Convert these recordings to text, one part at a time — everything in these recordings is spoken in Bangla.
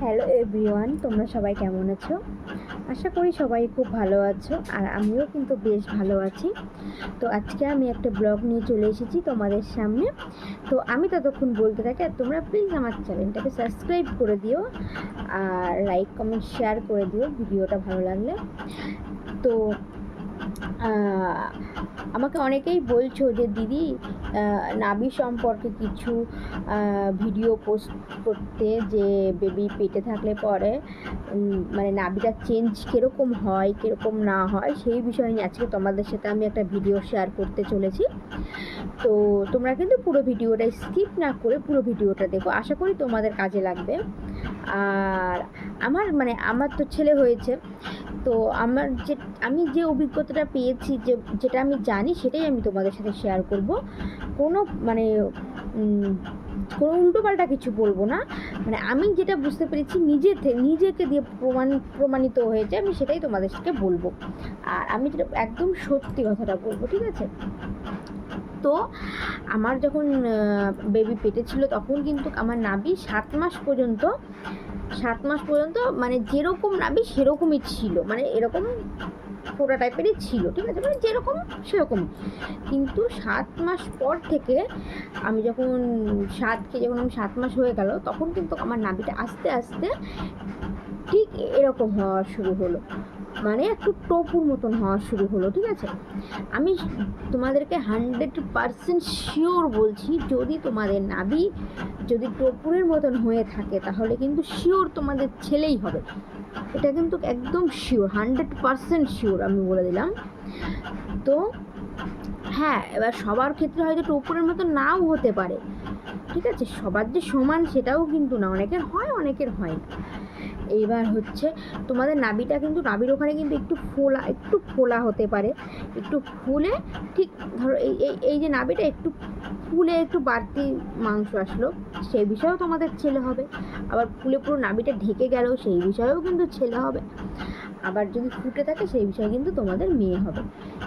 হ্যালো এভরিওয়ান তোমরা সবাই কেমন আছো? আশা করি সবাই খুব ভালো আছো, আর আমিও কিন্তু বেশ ভালো আছি। তো আজকে আমি একটা ব্লগ নিয়ে চলে এসেছি তোমাদের সামনে। তো আমি ততক্ষণ বলতে থাকি, আর তোমরা প্লিজ আমার চ্যানেলটাকে সাবস্ক্রাইব করে দিও, আর লাইক কমেন্ট শেয়ার করে দিও, ভিডিওটা ভালো লাগলে। তো আমাকে অনেকেই বলছো যে, দিদি নাভি সম্পর্কে কিছু ভিডিও পোস্ট করতে যে বেবি পেটে থাকলে পরে মানে নাভিটা চেঞ্জ কীরকম হয়, কীরকম না হয়, সেই বিষয় নিয়ে আজকে তোমাদের সাথে আমি একটা ভিডিও শেয়ার করতে চলেছি। তো তোমরা কিন্তু পুরো ভিডিওটা স্কিপ না করে পুরো ভিডিওটা দেখো। আশা করি তোমাদের কাজে লাগবে। আর আমার মানে আমার তো ছেলে হয়েছে, তো আমার যে, আমি যে অভিজ্ঞতাটা পেয়েছি যে, যেটা আমি জানি সেটাই আমি তোমাদের সাথে শেয়ার করব। কোনো মানে কোনো উল্টোপাল্টা কিছু বলব না। মানে আমি যেটা বুঝতে পেরেছি নিজে নিজেকে দিয়ে প্রমাণ, প্রমাণিত হয়েছে, আমি সেটাই তোমাদের সাথে বলব। আর আমি যেটা একদম সত্যি কথাটা বলব, ঠিক আছে? তো আমার যখন বেবি পেটে ছিল তখন কিন্তু আমার নাভি সাত মাস পর্যন্ত, সাত মাস পর্যন্ত মানে যেরকম নাভি সেরকমই ছিল। মানে এরকম ফোটা টাইপেরই ছিল, ঠিক আছে? মানে যেরকম সেরকম। কিন্তু সাত মাস পর থেকে আমি যখন সাতকে, যখন আমি সাত মাস হয়ে গেল, তখন কিন্তু আমার নাভিটা আস্তে আস্তে ঠিক এরকম হওয়া শুরু হলো। মানে একটু টপুর মতন হওয়া শুরু হলো, ঠিক আছে? আমি তোমাদেরকে হান্ড্রেড পারসেন্ট শিওর বলছি, যদি তোমাদের নাভি যদি টপুরের মতন হয়ে থাকে, তাহলে কিন্তু শিওর তোমাদের ছেলেই হবে। এটা কিন্তু একদম শিওর হান্ড্রেড পারসেন্ট শিওর আমি বলে দিলাম। তো হ্যাঁ এবার সবার ক্ষেত্রে হয়তো টপুরের মতো নাও হতে পারে। ঠিক আছে? সবার যে সমান সেটাও কিন্তু না, অনেকের হয় অনেকের হয় না। এইবার হচ্ছে তোমাদের নাবিটা কিন্তু, নাবির ওখানে কিন্তু একটু ফোলা একটু ফোলা হতে পারে। একটু ফুলে, ঠিক ধরো এই এই যে নাবিটা একটু ফুলে একটু বাড়তি মাংস আসলো, সেই বিষয়েও তোমাদের ছেলে হবে। আবার ফুলে পুরো নাবিটা ঢেকে গেল, সেই বিষয়েও কিন্তু ছেলে হবে। আবার যদি ফুটে থাকে, সেই বিষয়ে কিন্তু তোমাদের মেয়ে হবে।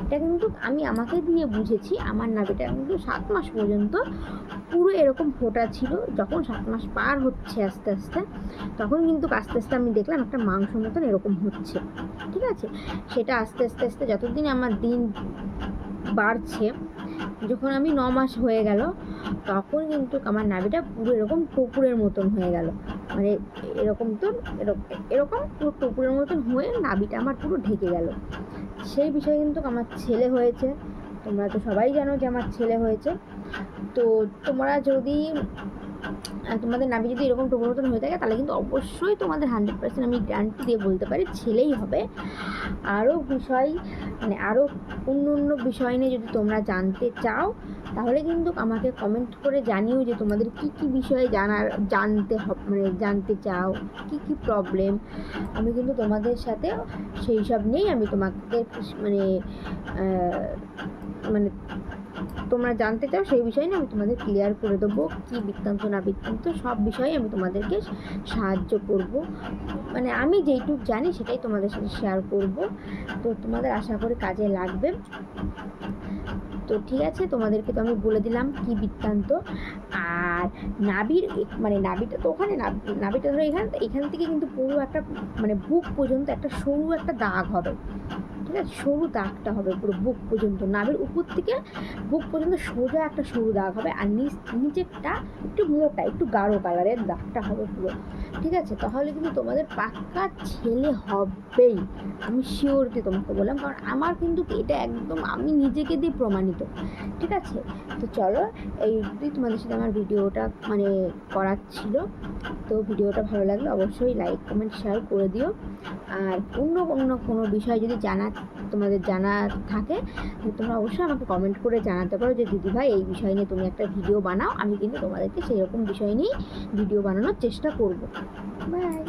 এটা কিন্তু আমি আমাকে দিয়ে বুঝেছি, আমার নাবিটা কিন্তু সাত মাস পর্যন্ত পুরো এরকম ফোটা ছিল। যখন সাত মাস পার হচ্ছে আস্তে আস্তে, তখন কিন্তু আস্তে আস্তে আমি দেখলাম একটা মাংস মতন এরকম হচ্ছে। ঠিক আছে? সেটা আস্তে আস্তে আস্তে যতদিন আমার দিন বাড়ছে যখন আমি ন মাস হয়ে গেল, তখন কিন্তু আমার নাভিটা পুরো এরকম টুকুরের মতন হয়ে গেল। মানে এরকম তো এরকম পুরো টুকুরের মতন হয়ে নাভিটা আমার পুরো ঢেকে গেল। সেই বিষয়ে কিন্তু আমার ছেলে হয়েছে। তোমরা তো সবাই জানো যে আমার ছেলে হয়েছে। তো তোমরা যদি তোমাদের নাভি যদি এরকম মতন হয়ে থাকে, তাহলে কিন্তু অবশ্যই তোমাদের হান্ড্রেড পার্সেন্ট আমি গ্যারান্টি দিয়ে বলতে পারি, ছেলেই হবে। আরও বিষয় মানে আরও অন্য অন্য বিষয় নিয়ে যদি তোমরা জানতে চাও, তাহলে কিন্তু আমাকে কমেন্ট করে জানিও যে তোমাদের কি কি বিষয়ে জানার, জানতে মানে জানতে চাও, কি কি প্রবলেম আমি কিন্তু তোমাদের সাথে সেই সব নিয়েই আমি তোমাকে মানে মানে তোমরা জানতে চাও, সেই বিষয় নিয়ে আমি তোমাদের ক্লিয়ার করে দেবো কি বৃত্তান্ত, না বৃত্তান্ত, সব বিষয়ে আমি তোমাদেরকে সাহায্য করব। মানে আমি যেইটুক জানি সেটাই তোমাদের সাথে শেয়ার করব। তো তোমাদের আশা করি কাজে লাগবে। তো ঠিক আছে, তোমাদেরকে তো আমি বলে দিলাম কি বৃত্তান্ত। আর এক- মানে নাভিটা তো ওখানে, নাভ- নাভিটা ধরো এখান এখান থেকে কিন্তু পুরো একটা মানে বুক পর্যন্ত একটা সরু একটা দাগ হবে। ঠিক আছে সরু দাগটা হবে পুরো বুক পর্যন্ত, নাভির উপর থেকে বুক পর্যন্ত সোজা একটা সরু দাগ হবে আর নিচ, নিচেরটা একটু মোটা, একটু গাঢ় কালারের দাগটা হবে পুরো। ঠিক আছে? তাহলে কিন্তু তোমাদের পাক্কা ছেলে হবেই। আমি শিওর দিয়ে তোমাকে বললাম, কারণ আমার কিন্তু এটা একদম আমি নিজেকে দিয়ে প্রমাণিত। ঠিক আছে? তো চলো এইটুকুই তোমাদের সাথে আমার ভিডিওটা মানে করার ছিল। তো ভিডিওটা ভালো লাগলে অবশ্যই লাইক কমেন্ট শেয়ার করে দিও। আর অন্য অন্য কোনো বিষয় যদি জানার তোমাদের জানা থাকে, তোমরা অবশ্যই আমাকে কমেন্ট করে জানাতে পারো যে দিদিভাই এই বিষয় নিয়ে তুমি একটা ভিডিও বানাও, আমি কিন্তু তোমাদেরকে সেই রকম বিষয় নিয়েই ভিডিও বানানোর চেষ্টা করব। বাই